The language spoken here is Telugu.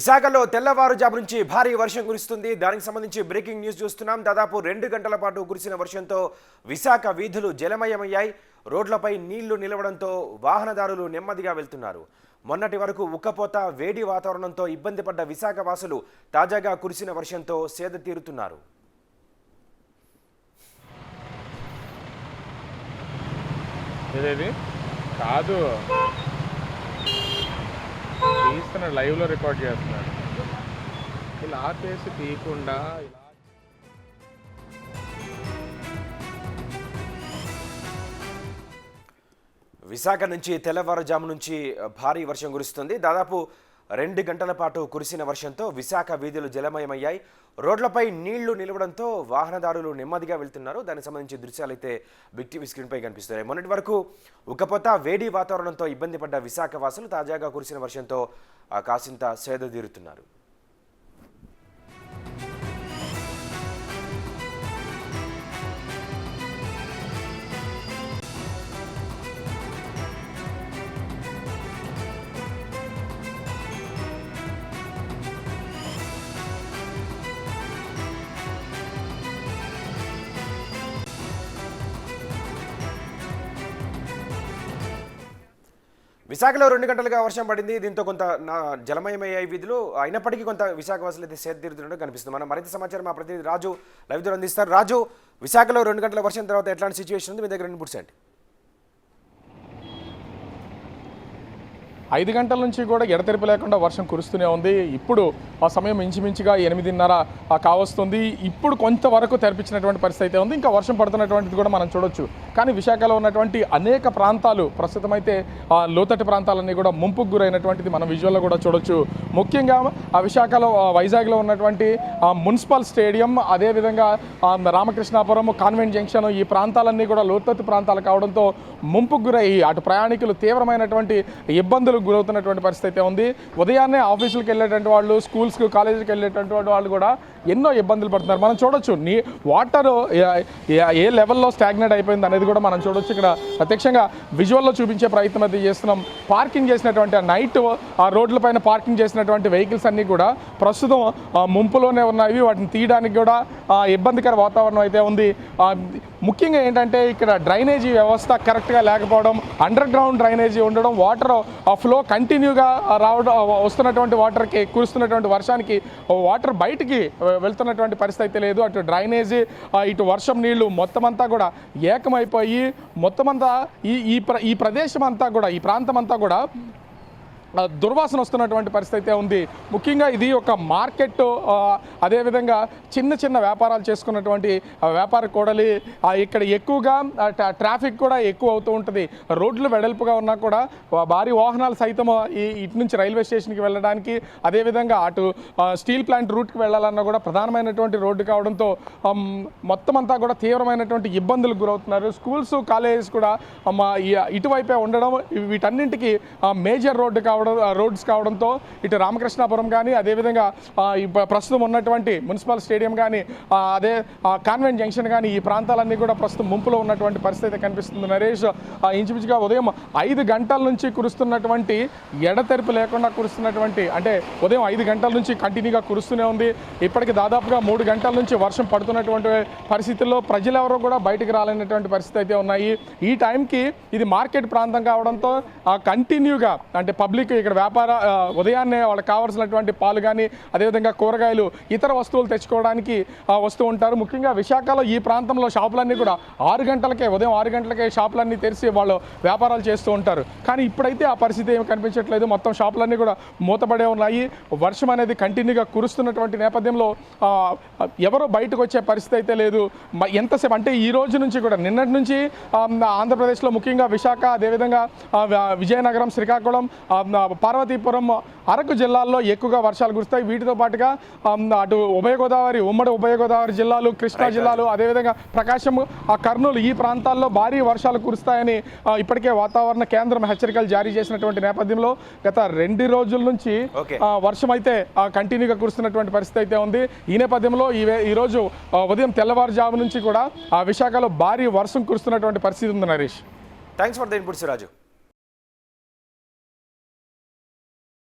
విశాఖలో తెల్లవారుజాము నుంచి భారీ వర్షం కురుస్తుంది. దానికి సంబంధించి బ్రేకింగ్ న్యూస్ చూస్తున్నాం. దాదాపు రెండు గంటల పాటు కురిసిన వర్షంతో విశాఖ వీధులు జలమయమయ్యాయి. రోడ్లపై నీళ్ళు నిలవడంతో వాహనదారులు నెమ్మదిగా వెళ్తున్నారు. మొన్నటి వరకు ఉక్కపోత వేడి వాతావరణంతో ఇబ్బంది పడ్డ విశాఖ వాసులు తాజాగా కురిసిన వర్షంతో సేద తీరుతున్నారు. కాదు. తీస్తున్నాడు లైవ్లో రికార్డ్ చేస్తున్నాడు ఇలా ఆపేసి తీయకుండా ఇలా విశాఖ నుంచి తెల్లవారుజాము నుంచి భారీ వర్షం కురుస్తుంది. దాదాపు రెండు గంటల పాటు కురిసిన వర్షంతో విశాఖ వీధులు జలమయమయ్యాయి. రోడ్లపై నీళ్ళు నిలవడంతో వాహనదారులు నెమ్మదిగా వెళ్తున్నారు. దానికి సంబంధించి దృశ్యాలు అయితే బిగ్ టీవీ స్క్రీన్పై కనిపిస్తున్నాయి. మొన్నటి వరకు ఉక్కపోత వేడి వాతావరణంతో ఇబ్బంది పడ్డ విశాఖ వాసులు తాజాగా కురిసిన వర్షంతో కాసింత సేద తీరుతున్నారు. విశాఖలో రెండు గంటలుగా వర్షం పడింది. దీంతో కొంత నా జలమయమయ్యాయి అయినప్పటికీ కొంత విశాఖ వాసులు అయితే సేద తీరుతున్నట్టు కనిపిస్తుంది. మనం మరింత సమాచారం మా ప్రతినిధి రాజు లైవ్ ద్వారా అందిస్తారు. రాజు విశాఖలో రెండు గంటల వర్షం తర్వాత ఎట్లాంటి సిచ్యువేషన్ ఉంది? మీ దగ్గర ఇన్పుట్స్ ఏంటి ఐదు గంటల నుంచి కూడా ఎడతెరిపి లేకుండా వర్షం కురుస్తూనే ఉంది. ఇప్పుడు ఆ సమయం ఇంచుమించుగా ఎనిమిదిన్నర కావస్తుంది. ఇప్పుడు కొంతవరకు తెరిపించినటువంటి పరిస్థితి అయితే ఉంది. ఇంకా వర్షం పడుతున్నటువంటిది కూడా మనం చూడొచ్చు. కానీ విశాఖలో ఉన్నటువంటి అనేక ప్రాంతాలు ప్రస్తుతం అయితే లోతట్టు ప్రాంతాలన్నీ కూడా ముంపుకు గురైనటువంటిది మనం విజువల్లో కూడా చూడొచ్చు. ముఖ్యంగా ఆ విశాఖలో వైజాగ్లో ఉన్నటువంటి మున్సిపల్ స్టేడియం అదేవిధంగా రామకృష్ణాపురం కాన్వెంట్ జంక్షన్ ఈ ప్రాంతాలన్నీ కూడా లోతట్టు ప్రాంతాలు కావడంతో ముంపుకు గురై అటు ప్రయాణికులు తీవ్రమైనటువంటి ఇబ్బందులు గురవుతున్నటువంటి పరిస్థితి అయితే ఉంది. ఉదయాన్నే ఆఫీసులకు వెళ్ళేటువంటి వాళ్ళు స్కూల్స్కి కాలేజీకి వెళ్ళేటువంటి వాళ్ళు కూడా ఎన్నో ఇబ్బందులు పడుతున్నారు. మనం చూడొచ్చు నీ వాటర్ ఏ లెవెల్లో స్టాగ్నేట్ అయిపోయింది అనేది కూడా మనం చూడొచ్చు. ఇక్కడ ప్రత్యక్షంగా విజువల్లో చూపించే ప్రయత్నం అయితే చేస్తున్నాం. పార్కింగ్ చేసినటువంటి ఆ నైట్ ఆ రోడ్లపైన పార్కింగ్ చేసినటువంటి వెహికల్స్ అన్నీ కూడా ప్రస్తుతం ముంపులోనే ఉన్నాయి. వాటిని తీయడానికి కూడా ఇబ్బందికర వాతావరణం అయితే ఉంది. ముఖ్యంగా ఏంటంటే ఇక్కడ డ్రైనేజీ వ్యవస్థ కరెక్ట్గా లేకపోవడం అండర్ గ్రౌండ్ డ్రైనేజీ ఉండడం వాటర్ ఆ ఫ్లో కంటిన్యూగా రావడం వస్తున్నటువంటి వాటర్కి కురుస్తున్నటువంటి వర్షానికి వాటర్ బయటికి వెళ్తున్నటువంటి పరిస్థితి అయితే లేదు. అటు డ్రైనేజీ ఇటు వర్షం నీళ్ళు మొత్తం అంతా కూడా ఏకమైపోయి మొత్తం అంతా ఈ ఈ ప్ర ఈ ప్రదేశం అంతా కూడా ఈ ప్రాంతం అంతా కూడా దుర్వాసన వస్తున్నటువంటి పరిస్థితి అయితే ఉంది. ముఖ్యంగా ఇది ఒక మార్కెట్ అదేవిధంగా చిన్న చిన్న వ్యాపారాలు చేసుకున్నటువంటి వ్యాపార కూడలి ఇక్కడ ఎక్కువగా ట్రాఫిక్ కూడా ఎక్కువ అవుతూ ఉంటుంది. రోడ్లు వెడల్పుగా ఉన్నా కూడా భారీ వాహనాలు సైతం ఈ ఇటు నుంచి రైల్వే స్టేషన్కి వెళ్ళడానికి అదేవిధంగా అటు స్టీల్ ప్లాంట్ రూట్కి వెళ్ళాలన్నా కూడా ప్రధానమైనటువంటి రోడ్డు కావడంతో మొత్తం అంతా కూడా తీవ్రమైనటువంటి ఇబ్బందులకు గురవుతున్నారు. స్కూల్స్ కాలేజెస్ కూడా ఇటువైపే ఉండడం వీటన్నింటికి మేజర్ రోడ్డు కావడం కావడం రోడ్స్ కావడంతో ఇటు రామకృష్ణాపురం కానీ అదేవిధంగా ప్రస్తుతం ఉన్నటువంటి మున్సిపల్ స్టేడియం కానీ అదే కాన్వెంట్ జంక్షన్ కానీ ఈ ప్రాంతాలన్నీ కూడా ప్రస్తుతం ముంపులో ఉన్నటువంటి పరిస్థితి అయితే కనిపిస్తుంది. నరేష్ ఇంచుమించుగా ఉదయం ఐదు గంటల నుంచి కురుస్తున్నటువంటి ఎడతెరిపి లేకుండా కురుస్తున్నటువంటి అంటే ఉదయం ఐదు గంటల నుంచి కంటిన్యూగా కురుస్తూనే ఉంది. ఇప్పటికి దాదాపుగా మూడు గంటల నుంచి వర్షం పడుతున్నటువంటి పరిస్థితుల్లో ప్రజలెవరూ కూడా బయటకు రాలేనటువంటి పరిస్థితి అయితే ఉన్నాయి. ఈ టైంకి ఇది మార్కెట్ ప్రాంతం కావడంతో కంటిన్యూగా అంటే పబ్లిక్ ఇక్కడ వ్యాపార ఉదయాన్నే వాళ్ళకి కావాల్సినటువంటి పాలు కానీ అదేవిధంగా కూరగాయలు ఇతర వస్తువులు తెచ్చుకోవడానికి వస్తూ ఉంటారు. ముఖ్యంగా విశాఖలో ఈ ప్రాంతంలో షాపులన్నీ కూడా ఆరు గంటలకే ఉదయం ఆరు గంటలకే షాపులన్నీ తెరిచి వాళ్ళు వ్యాపారాలు చేస్తూ ఉంటారు. కానీ ఇప్పుడైతే ఆ పరిస్థితి ఏమి కనిపించట్లేదు. మొత్తం షాపులన్నీ కూడా మూతపడే ఉన్నాయి. వర్షం అనేది కంటిన్యూగా కురుస్తున్నటువంటి నేపథ్యంలో ఎవరు బయటకు వచ్చే పరిస్థితి అయితే లేదు. ఎంతసేపు అంటే ఈ రోజు నుంచి కూడా నిన్నటి నుంచి ఆంధ్రప్రదేశ్లో ముఖ్యంగా విశాఖ అదేవిధంగా విజయనగరం శ్రీకాకుళం పార్వతీపురం అరకు జిల్లాల్లో ఎక్కువగా వర్షాలు కురుస్తాయి. వీటితో పాటుగా అటు ఉభయ గోదావరి ఉమ్మడి ఉభయ గోదావరి జిల్లాలు కృష్ణా జిల్లాలు అదేవిధంగా ప్రకాశం ఆ కర్నూలు ఈ ప్రాంతాల్లో భారీ వర్షాలు కురుస్తాయని ఇప్పటికే వాతావరణ కేంద్రం హెచ్చరికలు జారీ చేసినటువంటి నేపథ్యంలో గత రెండు రోజుల నుంచి వర్షం అయితే కంటిన్యూగా కురుస్తున్నటువంటి పరిస్థితి అయితే ఉంది. ఈ నేపథ్యంలో ఈ ఆ, ఉదయం తెల్లవారుజాము నుంచి కూడా ఆ విశాఖలో భారీ వర్షం కురుస్తున్నటువంటి పరిస్థితి ఉంది Naresh. Thanks for the inputs Raju